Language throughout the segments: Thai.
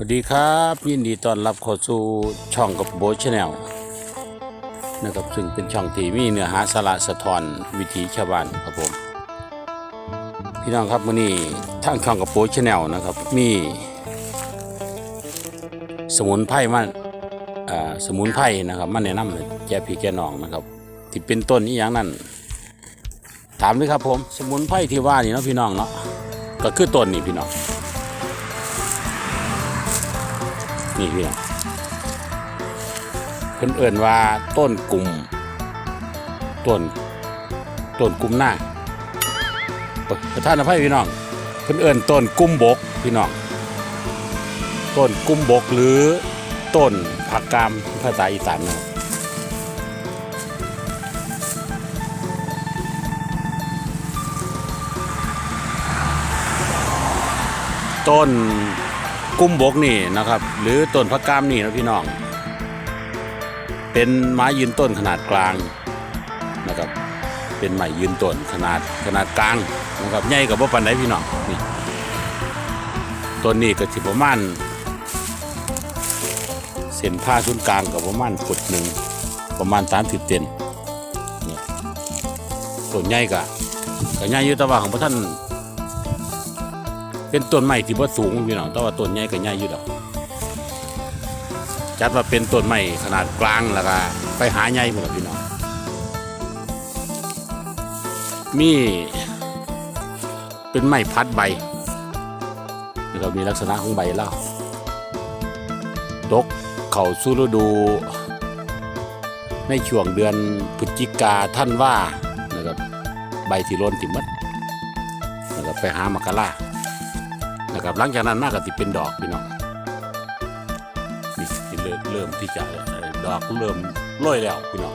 สวัสดีครับยินดีต้อนรับเข้าสู่ช่องกับโบชแนลนะครับซึ่งเป็นช่องที่มีเนื้อหาสาระสะท้อนวิถีชาวบ้านครับผม พี่น้องครับวันนี้ทางช่องกับโบชแนลนะครับมีสมุนไพรมาอ่าสมุนไพรนะครับมาแนะนำให้แก่พี่แก่น้องนะครับที่เป็นต้นนี้อย่างนั้นถามเลยครับผม สมุนไพรที่ว่านี่เนาะพี่น้องเนาะก็คือต้นนี่พี่น้อง นี่พี่น้องเพิ่นเอิ่นว่าต้นกลุ่มต้นต้นกลุ่มหน้าประธานอภัยพี่น้องเพิ่นเอิ่นต้นกลุ่มบกพี่น้องต้นกลุ่มบกหรือต้นผักกามภาษาอีสานนะต้น กุ้มบกนี่นะครับ หรือต้นพักกามนี่นะพี่น้อง เป็นไม้ยืนต้นขนาดกลางนะครับ เป็นไม้ยืนต้นขนาดขนาดกลางนะครับใหญ่กับว่าปันไดพี่น้องนี่ต้นนี้ก็สิประมาณเส้นผ้าศูนย์กลางกับประมาณฟุตหนึ่งประมาณสามสิบเซนนี่ต้นใหญ่กะก็ใหญ่อยู่แต่ว่าของพระท่าน เป็นต้นไม้ที่บ่สูงพี่น้องแต่ว่าต้นใหญ่ก็ใหญ่อยู่ดอกจัดว่าเป็นต้นไม้ขนาดกลางแล้วก็ไปหาใหญ่พุ่นล่ะพี่น้องมีเป็นไม้พัดใบนะครับมีลักษณะของใบเล่าตกเข่าสู่ฤดู ในช่วงเดือนพฤศจิกาท่านว่านะครับใบที่ล้นติมัดนะครับไปหามากะลา นะครับหลังจากนั้นมากก็ติเป็นดอกพี่น้องนี่เริ่มเริ่มที่จะดอกเริ่มโรยแล้วพี่น้อง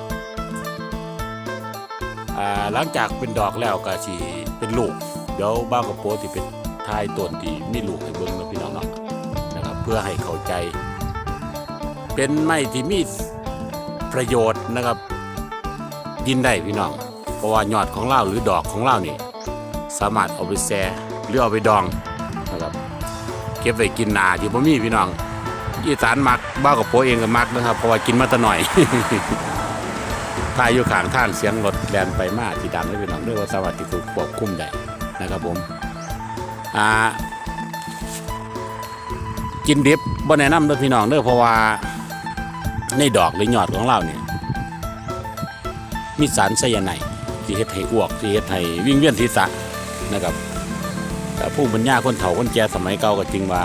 หลังจากเป็นดอกแล้วก็สิเป็นลูกเดี๋ยวบ้ากับโปที่เป็นทายต้นที่มีลูกให้เบิ่งนะพี่น้องเนาะนะครับเพื่อให้เข้าใจ เป็นไม้ที่มีประโยชน์นะครับกินได้พี่น้องเพราะว่ายอดของเล่าหรือดอกของเล่านี่ สามารถเอาไปแซ่หรือเอาไปดอง เก็บไว้กินนาที่พ่มีพี่น้องอีสานมักบ้ากับโปเองก็มักนะครับ เพราะว่ากินมาตะหน่อยพายอยู่ขางท่างเสียงรถแลนไปมาที่ดังเลยพี่น้องด้วยว่าสวัสดิ์ถูกควบคุมได้นะครับผมอ่ากินดิบบ่แนะนำเด้อพี่น้องเด้อเพราะว่าในดอกหรือยอดของเราเนี่ยมีสารไซยาไนด์ที่เฮ็ดให้อ้วกที่เฮ็ดให้วิ่งเวียนศีรษะนะครับ แต่ผู้บรรยาคนเฒ่าคนแก่สมัยเก่าก็จริงว่า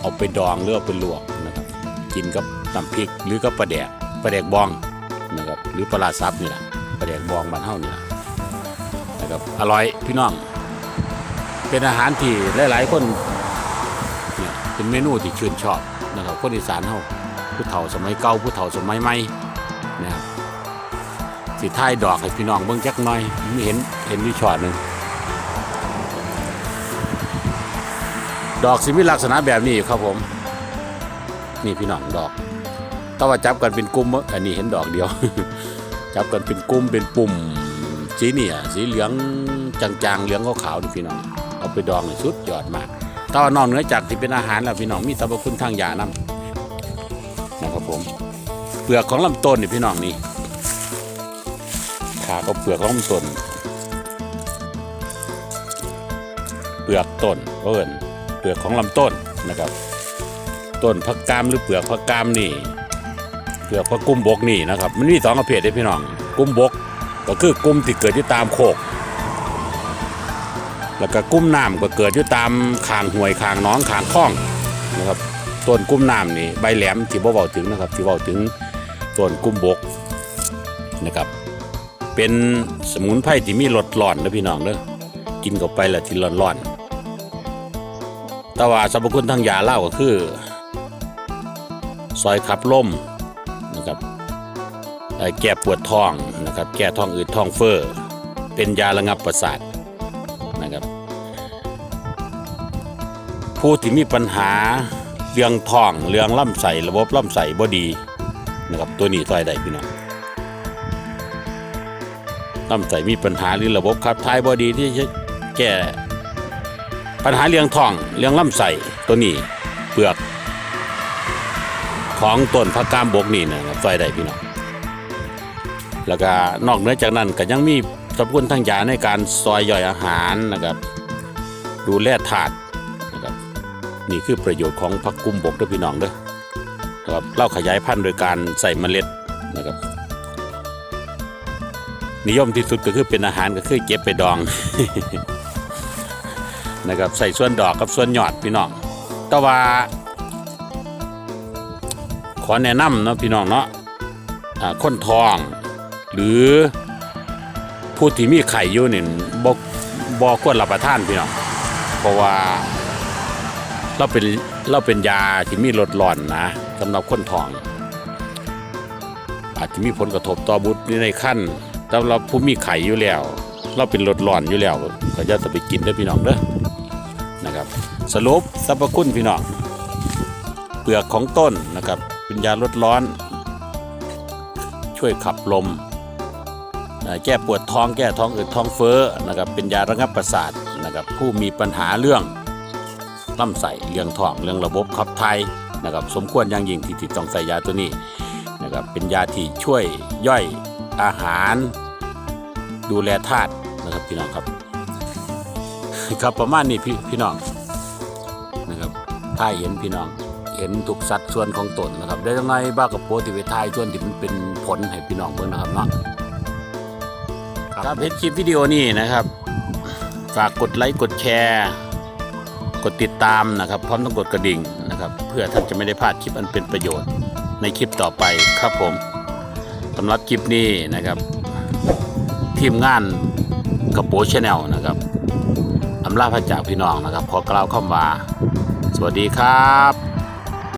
เอาไปดองหรือเอาไปลวกนะครับ กินกับน้ำพริกหรือกับปลาแดกปลาแดกบองนะครับหรือปลาร้าซับนี่แหละปลาแดกบองบ้านเฮานี่แหละนะครับอร่อยพี่น้อง เป็นอาหารที่หลาย ๆ คนเนี่ยเป็นเมนูที่ชื่นชอบนะครับคนอีสานเฮาผู้เฒ่าสมัยเก่าผู้เฒ่าสมัยใหม่นะครับสิท้ายดอกให้พี่น้องเบิ่งจักหน่อยมีเห็นเห็นอยู่ช็อตหนึง ดอกสิมีลักษณะแบบนี้ครับผม นี่พี่น้องดอกถ้าว่าจับกันเป็นกลุ่มอันนี้เห็นดอกเดียว จับกันเป็นกลุ่มเป็นปุ่มสีเนี่ยสีเหลืองจางๆเหลืองขาวๆนี่พี่น้องเอาไปดองสุดยอดมากถ้าว่านอกเหนือจากที่เป็นอาหารแล้วพี่น้องมีสรรพคุณทางยานํนะครับผมเปลือกของลำต้นนี่พี่น้องนี่ขาก็เปลือกของลำต้น เปลือกต้นเอิญ เปลือกของลำต้นนะครับ ต้นผักกามหรือเปลือกผักกามนี่ เปลือกผักกุ้มบกนี่นะครับ มันมีสองประเภทเด้พี่น้อง กุ้มบก ก็คือกุ้มที่เกิดอยู่ตามโคก แล้วก็กุ้มน้ำก็เกิดอยู่ตามคางห้วยคางน้องคางคลองนะครับ ต้นกุ้มน้ำนี่ใบแหลมที่บ่เบาถึงนะครับที่เบาถึงต้นกุ้มบกนะครับเป็นสมุนไพรที่มีรสร้อนนะพี่น้องเด้อกินเข้าไปแล้วที่ร้อนๆ แต่ว่าสรรพคุณทางยาเล่าก็คือซอยขับลมนะครับแก้ปวดท้องนะครับแก้ท้องอืดท้องเฟอ้อเป็นยาระงับประสาทนะครับผู้ที่มีปัญหาเรื่องท้องเรื่องลำไส้ระบบลำไส้บ่ดีนะครับตัวนี้ซอยได้พี่น้องลำไส้มีปัญหาหรือระบบขับถ่ายบอดีที่จะแก้ ปัญหาเรื่องท้องเรื่องลำไส้ตัวนี้เปลือกของต้นผักกามบกนี่นะครับซอยได้พี่น้องแล้วก็นอกเหนือจากนั้นก็ยังมีสรรพคุณทางยาในการซอยย่อยอาหารนะครับ ดูแลถาดนะครับนี่คือประโยชน์ของผักกุมบกด้วยพี่น้องเด้อนะครับเล่าขยายพันธุ์โดยการใส่เมล็ดนะครับ นิยมที่สุดก็คือเป็นอาหารก็คือเก็บไปดอง นะครับใส่ส่วนดอกกับส่วนยอดพี่น้องแต่ว่า ขอแนะนำเนาะพี่น้องเนาะอ่าคนทอง หรือผู้ที่มีไข่อยู่นี่บ่บ่ควรรับประทานพี่น้องเพราะว่าเราเป็นเราเป็นยาที่มีลดหล่อนนะสำหรับคนท้อง อาจจะมีผลกระทบต่อบุตรในขั้นสำหรับผู้มีไข่อยู่แล้ว เราเป็นลดหล่อนอยู่แล้ว ก็จะไปกินได้พี่น้องเด้อ นะครับสรุปสรรพคุณพี่น้องเปลือกของต้นนะครับเป็นยาลดร้อน ช่วยขับลม แก้ปวดท้องแก้ท้องอืดท้องเฟ้อนะครับเป็นยาระงับประสาทนะครับผู้มีปัญหาเรื่องลำไส้เรื่องท้องเรื่องระบบขับถ่ายนะครับสมควรอย่างยิ่งที่ที่ต้องใส่ยาตัวนี้นะครับเป็นยาที่ช่วยย่อยอาหาร ดูแลธาตุนะครับพี่น้องครับ ครับประมาณนี้พี่พี่น้องนะครับถ้าเห็นพี่น้องเห็นทุกสัดส่วนของตนนะครับ ได้ยังไงบ้ากับโปรติเวทายส่วนที่มันเป็นผลให้พี่น้องเบิ่งนะครับเนาะครับเห็นคลิปวิดีโอนี้นะครับ ฝากกดไลค์กดแชร์ กดติดตามนะครับ พร้อมต้องกดกระดิ่งนะครับ เพื่อท่านจะไม่ได้พลาดคลิปอันเป็นประโยชน์ในคลิปต่อไปครับผมสำหรับคลิปนี้นะครับ ทีมงานกระโปชแนลนะครับ ลาพระจากพี่น้องนะครับขอกล่าวคำว่า สวัสดีครับ